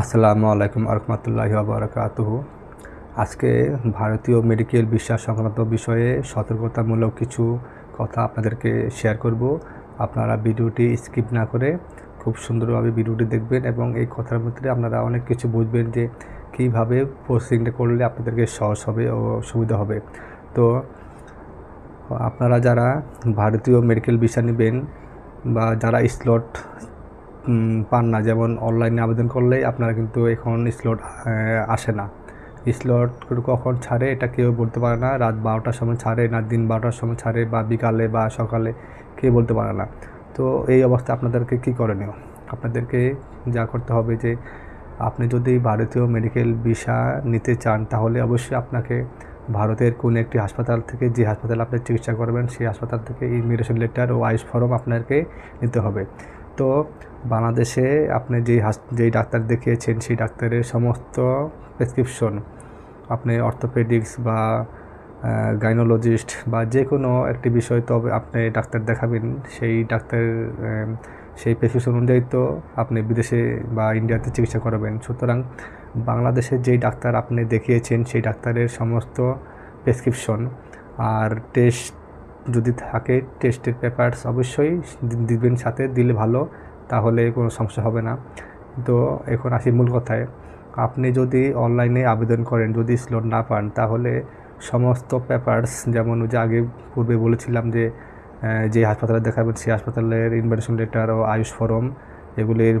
আসসালামু আলাইকুম আরহামতুল্লাহি বারকাতুহু। আজকে ভারতীয় মেডিকেল বিশ্বাস সংক্রান্ত বিষয়ে সতর্কতামূলক কিছু কথা আপনাদেরকে শেয়ার করব। আপনারা ভিডিওটি স্কিপ না করে খুব সুন্দরভাবে ভিডিওটি দেখবেন এবং এই কথার মধ্যে আপনারা অনেক কিছু বুঝবেন যে কীভাবে প্রসেসিংটা করলে আপনাদেরকে সহজ হবে ও সুবিধা হবে। তো আপনারা যারা ভারতীয় মেডিকেল ভিসা নেবেন বা যারা স্লট পান না। যেমন অনলাইনে আবেদন করলেই আপনারা কিন্তু এখন স্লট আসে না। স্লট কখন ছাড়ে এটা কেউ বলতে পারে না। রাত বারোটার সময় ছাড়ে না, দিন বারোটার সময় ছাড়ে বা বিকালে বা সকালে কেউ বলতে পারে না। তো এই অবস্থা আপনাদেরকে কী করণীয়? আপনাদেরকে যা করতে হবে যে, আপনি যদি ভারতীয় মেডিকেল ভিসা নিতে চান, তাহলে অবশ্যই আপনাকে ভারতের কোনো একটি হাসপাতাল থেকে যে হাসপাতালে আপনি চিকিৎসা করবেন, সেই হাসপাতাল থেকে ইমিগ্রেশন লেটার ও আইস ফর্ম আপনাকে নিতে হবে। তো বাংলাদেশে আপনি যেই হাস, যেই ডাক্তার দেখিয়েছেন সেই ডাক্তারের সমস্ত প্রেসক্রিপশন আপনি অর্থোপেডিক্স বা গাইনোলজিস্ট বা যে কোনো একটি বিষয় তো আপনি ডাক্তার দেখাবেন। সেই ডাক্তার সেই প্রেসক্রিপশন অনুযায়ী তো আপনি বিদেশে বা ইন্ডিয়াতে চিকিৎসা করাবেন। সুতরাং বাংলাদেশের যেই ডাক্তার আপনি দেখিয়েছেন সেই ডাক্তারের সমস্ত প্রেসক্রিপশন আর টেস্ট যদি থাকে টেস্টের পেপারস অবশ্যই দিবেন সাথে, দিলে ভালো, তাহলে কোনো সমস্যা হবে না। তো এখন আসি মূল কথায়। আপনি যদি অনলাইনে আবেদন করেন, যদি স্লট না পান, তাহলে সমস্ত পেপারস যেমন যে আগে পূর্বে বলেছিলাম যে যে হাসপাতালে দেখাবেন, সেই হাসপাতালের ইনভাইটেশন লেটার ও আয়ুষ ফরম, এগুলির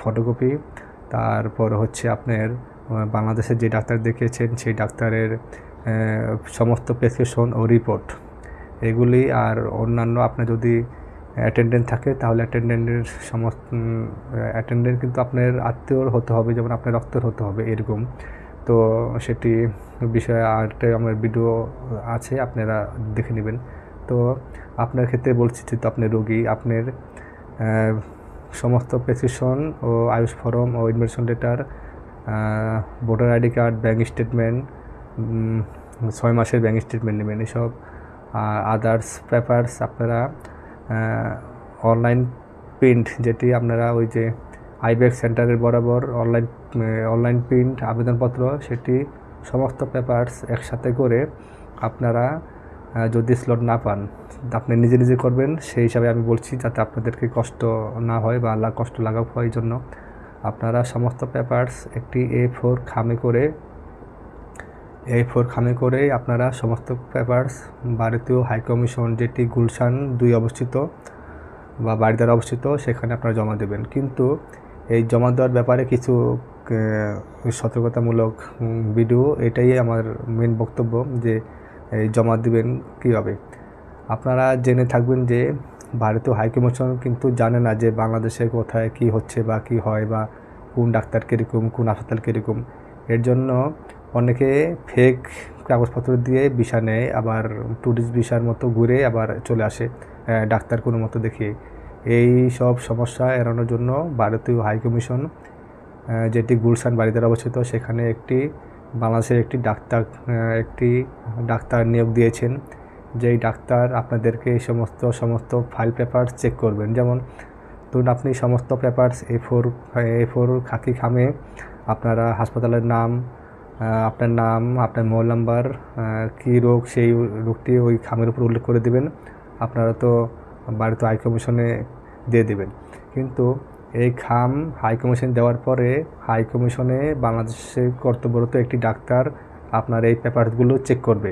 ফটোকপি তারপর হচ্ছে আপনার বাংলাদেশের যে ডাক্তার দেখিয়েছেন, সেই ডাক্তারের সমস্ত প্রেসক্রিপশন ও রিপোর্ট এগুলি আর অন্যান্য আপনার যদি অ্যাটেন্ডেন্ট থাকে, তাহলে অ্যাটেন্ডেন্টের সমস্ত অ্যাটেন্ডেন্ট কিন্তু আপনার আত্মীয়র হতে হবে, যেমন আপনার রক্তের হতে হবে, এরকম। তো সেটি বিষয়ে আরেকটা আমার ভিডিও আছে, আপনারা দেখে নেবেন। তো আপনার ক্ষেত্রে বলছি যেহেতু আপনি রোগী, আপনার সমস্ত প্রেসক্রিপশন ও আয়ুষ ফরম ও invitation letter voter ID card bank statement ছয় মাসের ব্যাঙ্ক স্টেটমেন্ট নেবেন, এসব আদার্স পেপারস আপনারা অনলাইন প্রিন্ট যেটি আপনারা ওই যে আইব্যাক সেন্টারের বরাবর অনলাইন অনলাইন প্রিন্ট আবেদনপত্র, সেটি সমস্ত পেপারস একসাথে করে আপনারা যদি স্লট না পান, আপনি নিজে নিজে করবেন। সেই হিসাবে আমি বলছি যাতে আপনাদেরকে কষ্ট না হয় বা আল্লাহ কষ্ট লাগাও হয় জন্য আপনারা সমস্ত পেপারস একটি এ ফোর খামে করে এই ফোর খামে করে আপনারা সমস্ত পেপারস ভারতীয় হাইকমিশন যেটি গুলশান দুই অবস্থিত বা বাড়িদার অবস্থিত, সেখানে আপনারা জমা দেবেন। কিন্তু এই জমা দেওয়ার ব্যাপারে কিছু সতর্কতামূলক ভিডিও এটাই আমার মেন বক্তব্য যে এই জমা দিবেন কীভাবে। আপনারা জেনে থাকবেন যে ভারতীয় হাইকমিশন কিন্তু জানে না যে বাংলাদেশে কোথায় কি হচ্ছে বা কি হয় বা কোন ডাক্তার কীরকম, কোন হাসপাতাল কীরকম। এর জন্য অনেকে ফেক কাগজপত্র দিয়ে ভিসা নেয়, আবার ট্যুরিস্ট ভিসার মতো ঘুরে আবার চলে আসে ডাক্তার কোনো মতো দেখিয়ে এই সব সমস্যা এড়ানোর জন্য ভারতীয় হাইকমিশন যেটি গুলশান বাড়িতে অবস্থিত, সেখানে একটি, বাংলাদেশের একটি ডাক্তার একটি ডাক্তার নিয়োগ দিয়েছেন, যেই ডাক্তার আপনাদেরকে এই সমস্ত সমস্ত ফাইল পেপার চেক করবেন। যেমন, ধরুন আপনি সমস্ত papers A four A four খাকি খামে আপনারা হাসপাতালের নাম আপনার নাম, আপনার মোবাইল নাম্বার কী রোগ, সেই রোগটি ওই খামের উপর উল্লেখ করে দেবেন। আপনারা তো বাড়িতে হাই কমিশনে দিয়ে দেবেন। কিন্তু এই খাম হাই কমিশন দেওয়ার পরে হাই কমিশনে বাংলাদেশে কর্তব্যরত একটি ডাক্তার আপনার এই পেপারগুলো চেক করবে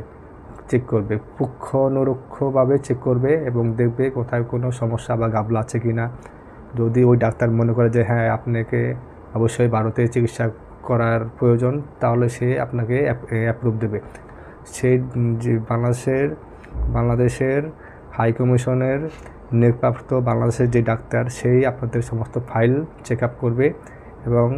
চেক করবে পুঙ্খানুরক্ষভাবে চেক করবে এবং দেখবে কোথায় কোনো সমস্যা বা গাবলা আছে কি না যদি ওই ডাক্তার মনে করে যে হ্যাঁ আপনাকে অবশ্যই ভারতে চিকিৎসা করার প্রয়োজন, তাহলে সে আপনাকে অ্যাপ্রুভ দেবে। সে যে বাংলাদেশের বাংলাদেশের হাই কমিশনের নিয়োগপ্রাপ্ত বাংলাদেশের যে ডাক্তার, সেই আপনাদের সমস্ত ফাইল চেক আপ করবে এবং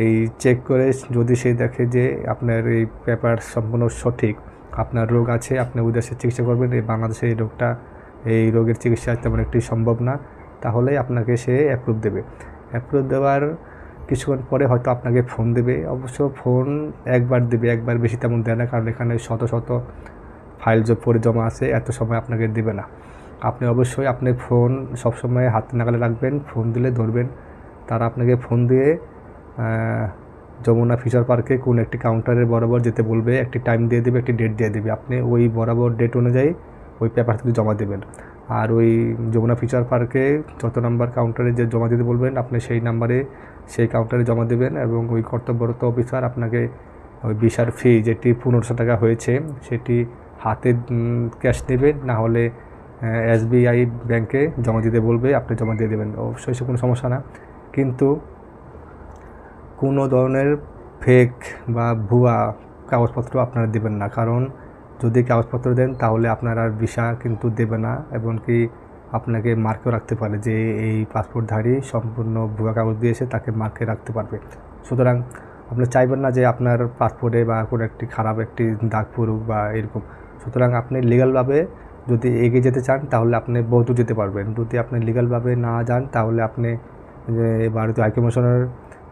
এই চেক করে যদি সে দেখে যে আপনার এই পেপার সম্পূর্ণ সঠিক, আপনার রোগ আছে, আপনি উদ্দেশ্যে চিকিৎসা করবেন, এই বাংলাদেশে এই রোগটা, এই রোগের চিকিৎসা তেমন একটি সম্ভব না, তাহলে আপনাকে সে অ্যাপ্রুভ দেবে। অ্যাপ্রুভ দেওয়ার কিছুক্ষণ পরে হয়তো আপনাকে ফোন দেবে। অবশ্য ফোন একবার দেবে, একবার বেশি তেমন দেয় না, কারণ এখানে শত শত ফাইল যে পরে জমা আছে, এত সময় আপনাকে দেবে না। আপনি অবশ্যই আপনার ফোন সবসময় হাতে নাগালে রাখবেন ফোন দিলে ধরবেন। তারা আপনাকে ফোন দিয়ে যমুনা ফিচার পার্কে কোন একটি কাউন্টারের বরাবর যেতে বলবে, একটি টাইম দিয়ে দেবে, একটি ডেট দিয়ে দেবে। আপনি ওই বরাবর ডেট অনুযায়ী ওই পেপারটি জমা দেবেন। আর ওই যমুনা ফিচার পার্কে যত নাম্বার কাউন্টারে যে জমা দিতে বলবেন, আপনি সেই নাম্বারে সেই কাউন্টারে জমা দেবেন এবং ওই কর্তব্যরত অফিসার আপনাকে ওই ভিসার ফি যেটি পনেরোশো টাকা হয়েছে, সেটি হাতে ক্যাশ নেবেন না হলে এসবিআই ব্যাংকে জমা দিতে বলবে, আপনি জমা দিয়ে দেবেন। অবশ্যই সে কোনো সমস্যা না। কিন্তু কোনো ধরনের ফেক বা ভুয়া কাগজপত্র আপনারা দেবেন না। কারণ যদি কাগজপত্র দেন, তাহলে আপনার আর ভিসা কিন্তু দেবে না, এমনকি আপনাকে মার্কেও রাখতে পারে যে এই পাসপোর্টধারী সম্পূর্ণ ভুয়া কাগজ দিয়েছে, তাকে মার্কে রাখতে পারবে। সুতরাং আপনি চাইবেন না যে আপনার পাসপোর্টে বা কোনো একটি খারাপ একটি দাগ পড়ুক বা এরকম। সুতরাং আপনি লিগালভাবে যদি এগিয়ে যেতে চান, তাহলে আপনি বৌদ্ধ যেতে পারবেন। যদি আপনি লিগালভাবে না যান, তাহলে আপনি ভারতীয় হাইকমিশনের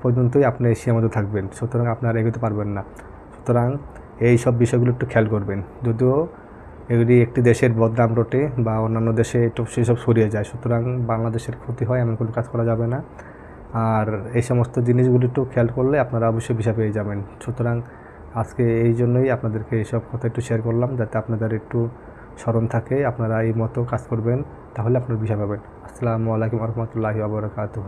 পর্যন্তই আপনি সীমাবদ্ধ থাকবেন। সুতরাং আপনার এগোতে পারবেন না। সুতরাং এই সব বিষয়গুলো একটু খেয়াল করবেন। যদিও এগুলি একটি দেশের বদনাম রটে বা অন্যান্য দেশে একটু সেসব সরিয়ে যায়। সুতরাং বাংলাদেশের ক্ষতি হয় এমন কোনো কাজ করা যাবে না। আর এই সমস্ত জিনিসগুলি একটু খেয়াল করলে আপনারা অবশ্যই ভিসা পেয়ে যাবেন। সুতরাং আজকে এই জন্যই আপনাদেরকে এইসব কথা একটু শেয়ার করলাম যাতে আপনাদের একটু স্মরণ থাকে, আপনারা এই মতো কাজ করবেন, তাহলে আপনার ভিসা পাবেন। আসসালামু আলাইকুম রহমতুল্লাহি আবরকাতুহ